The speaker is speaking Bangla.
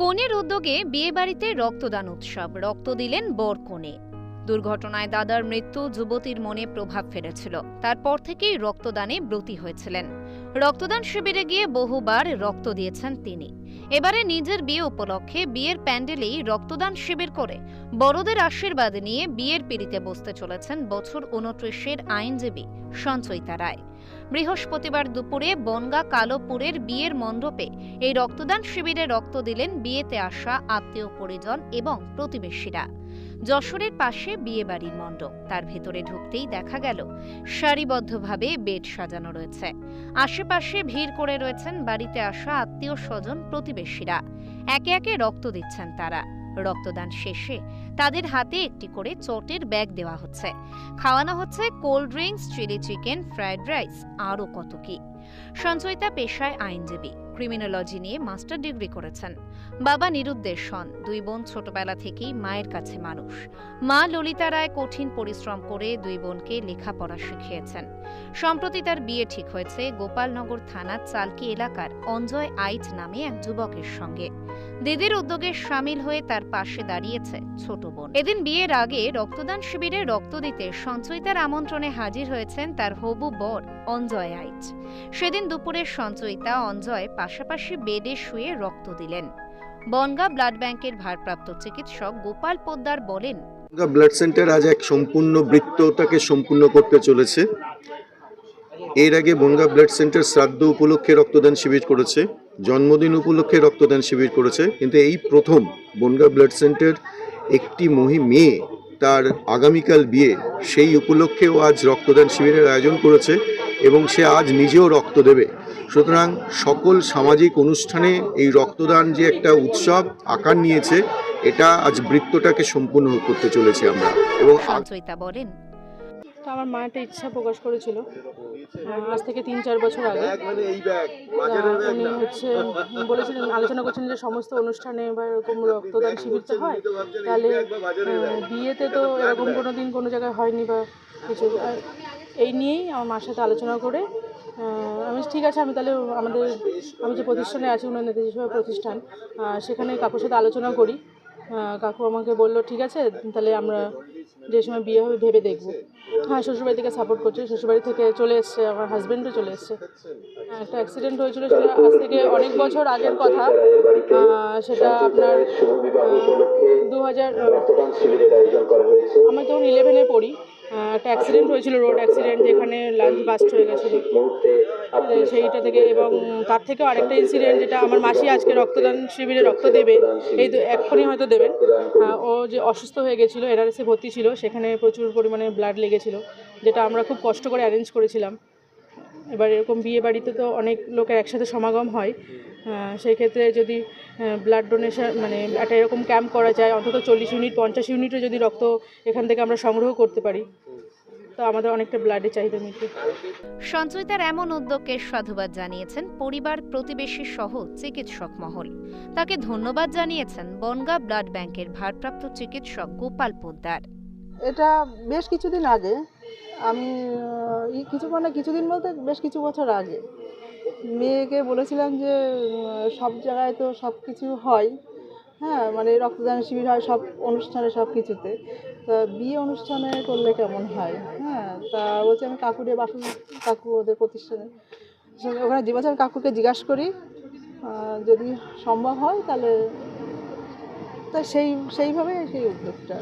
কনের উদ্যোগে বিয়েবাড়িতে রক্তদান উৎসব, রক্ত দিলেন বর কনে দুর্ঘটনায় দাদার মৃত্যু যুবতীর মনে প্রভাব ফেলেছিল। তারপর থেকেই রক্তদানে ব্রতী হয়েছিলেন। রক্তদান শিবিরে গিয়ে বহুবার রক্ত দিয়েছেন তিনি। এবারে নিজের বিয়ে উপলক্ষে বিয়ের প্যান্ডেলেই রক্তদান শিবির করে বড়দের আশীর্বাদ নিয়ে বিয়ের পিড়িতে বসতে চলেছেন বছর উনত্রিশের আইনজীবী সঞ্চয়িতা রায়। বৃহস্পতিবার দুপুরে বনগা কালোপুরের বিয়ের মণ্ডপে এই রক্তদান শিবিরে রক্ত দিলেন বিয়েতে আসা আত্মীয় পরিজন এবং প্রতিবেশীরা। যশোরের পাশে বিয়ে বাড়ির মণ্ডপ, তার ভেতরে ঢুকতেই দেখা গেল সারিবদ্ধভাবে বেড সাজানো রয়েছে। আশেপাশে ভিড় করে রয়েছেন বাড়িতে আসা আত্মীয় স্বজন প্রতিবেশীরা। একে একে রক্ত দিচ্ছেন তারা। রক্তদান শেষে তাদের হাতে একটি করে চটের ব্যাগ দেওয়া হচ্ছে। খাওয়ানো হচ্ছে cold drinks, chilli chicken fried rice, আরও কত কি। সঞ্চয়িতা পেশায় আইনজীবী। ক্রিমিনোলজি নিয়ে মাস্টার ডিগ্রি করেছেন। বাবা নিরুদ্দেশ হন, দুই বোন ছোটবেলা থেকেই মায়ের কাছে মানুষ। মা ললিতা রায় কঠিন পরিশ্রম করে দুই বোনকে লেখাপড়া শিখিয়েছেন। সম্প্রতি তার বিয়ে ঠিক হয়েছে গোপালনগর থানার চালকি এলাকার অঞ্জয় আইচ নামে এক যুবকের সঙ্গে। দিদির উদ্যোগে সামিল হয়ে তার পাশে দাঁড়িয়েছে ছোট বোন। এদিন বিয়ের আগে রক্তদান শিবিরে রক্ত দিতে সঞ্চয়িতার আমন্ত্রণে হাজির হয়েছেন তার হবু বর অঞ্জয় আইচ সেদিন দুপুরে সঞ্চয়িতা অঞ্জয় পাশাপাশি বেডে শুয়ে রক্ত দিলেন। বনগা ব্লাড ব্যাংকের ভারপ্রাপ্ত চিকিৎসক গোপাল পোদ্দার বলেন ব্লাড সেন্টার আজ এক সম্পূর্ণ বৃত্তটাকে সম্পূর্ণ করতে চলেছে। এর আগে বনগা ব্লাড সেন্টার শ্রাদ্ধ উপলক্ষে রক্তদান শিবির করেছে, জন্মদিন উপলক্ষে রক্তদান শিবির করেছে, কিন্তু এই প্রথম বনগা ব্লাড সেন্টার একটি মহি মেয়ে তার আগামীকাল বিয়ে সেই উপলক্ষেও আজ রক্তদান শিবিরের আয়োজন করেছে। এবং সে আজ নিজেও রক্ত দেবে। সুতরাং সকল সামাজিক অনুষ্ঠানে এই রক্তদান যে একটা উৎসব আকার নিয়েছে এটা আজ বৃত্তটাকে সম্পূর্ণ করতে চলেছি আমরা। এবং সঞ্চয়িতা বলেন। তো আমার মা একটা ইচ্ছা প্রকাশ করেছিল আজ থেকে তিন চার বছর আগে। উনি হচ্ছে বলেছিলেন আলোচনা করছেন যে সমস্ত অনুষ্ঠানে বা এরকম রক্তদান শিবির তো হয় তাহলে বিয়েতে তো এরকম কোনো দিন কোনো জায়গায় হয়নি বা কিছু। এই নিয়েই আমার মার সাথে আলোচনা করে আমি ঠিক আছে আমি তাহলে আমাদের আমি যে প্রতিষ্ঠানে আছি উন্নয়ন সেবা প্রতিষ্ঠান সেখানে কাকুর সাথে আলোচনা করি। কাকু আমাকে বলল ঠিক আছে তাহলে আমরা যে সময় বিয়ে হবে ভেবে দেখব। হ্যাঁ শ্বশুরবাড়ি থেকে সাপোর্ট করছে শ্বশুরবাড়ি থেকে চলে এসছে আমার হাজব্যান্ডও চলে এসছে। হ্যাঁ, একটা অ্যাক্সিডেন্ট হয়েছিল সেটা আজ থেকে অনেক বছর আগের কথা। সেটা আপনার দু হাজার আমি তখন ইলেভেনে পড়ি। একটা অ্যাক্সিডেন্ট হয়েছিল রোড অ্যাক্সিডেন্ট যেখানে লাঞ্চ বাস্ট হয়ে গেছিল। সেইটা থেকে এবং তার থেকেও আরেকটা ইনসিডেন্ট যেটা আমার মাসি আজকে রক্তদান শিবিরে রক্ত দেবে, এই তো এক্ষুনি হয়তো দেবেন। ও যে অসুস্থ হয়ে গেছিল এনআরএসে ভর্তি ছিল, সেখানে প্রচুর পরিমাণে ব্লাড লেগেছিল, যেটা আমরা খুব কষ্ট করে অ্যারেঞ্জ করেছিলাম। এবার এরকম বিয়ে বাড়িতে তো অনেক লোকের একসাথে সমাগম হয়। সেই ক্ষেত্রে যদি ব্লাড ডোনেশন মানে একটা এরকম ক্যাম্প করা যায় অন্তত চল্লিশ ইউনিট পঞ্চাশ ইউনিটও যদি রক্ত এখান থেকে আমরা সংগ্রহ করতে পারি তো আমাদের অনেকটা ব্লাডের চাহিদা মিটবে। সঞ্চয়িতার এমন উদ্যোগকে সাধুবাদ জানিয়েছেন পরিবার প্রতিবেশী সহ চিকিৎসক মহল। তাকে ধন্যবাদ জানিয়েছেন বনগা ব্লাড ব্যাংকের ভারপ্রাপ্ত চিকিৎসক গোপাল পোদ্দার। এটা বেশ কিছুদিন আগে আমি কিছু মানে কিছুদিন বলতে বেশ কিছু বছর আগে মেয়েকে বলেছিলাম যে সব জায়গায় তো সব কিছু হয়। হ্যাঁ মানে রক্তদান শিবির হয় সব অনুষ্ঠানে সব কিছুতে তা বিয়ে অনুষ্ঠানে করলে কেমন হয়? হ্যাঁ তা বলছি আমি কাকুরে বাসন, কাকু ওদের প্রতিষ্ঠানে। সে- ওখানে আমি কাকুকে জিজ্ঞাসা করি যদি সম্ভব হয় তাহলে, তা সেই সেইভাবে সেই উদ্যোগটা।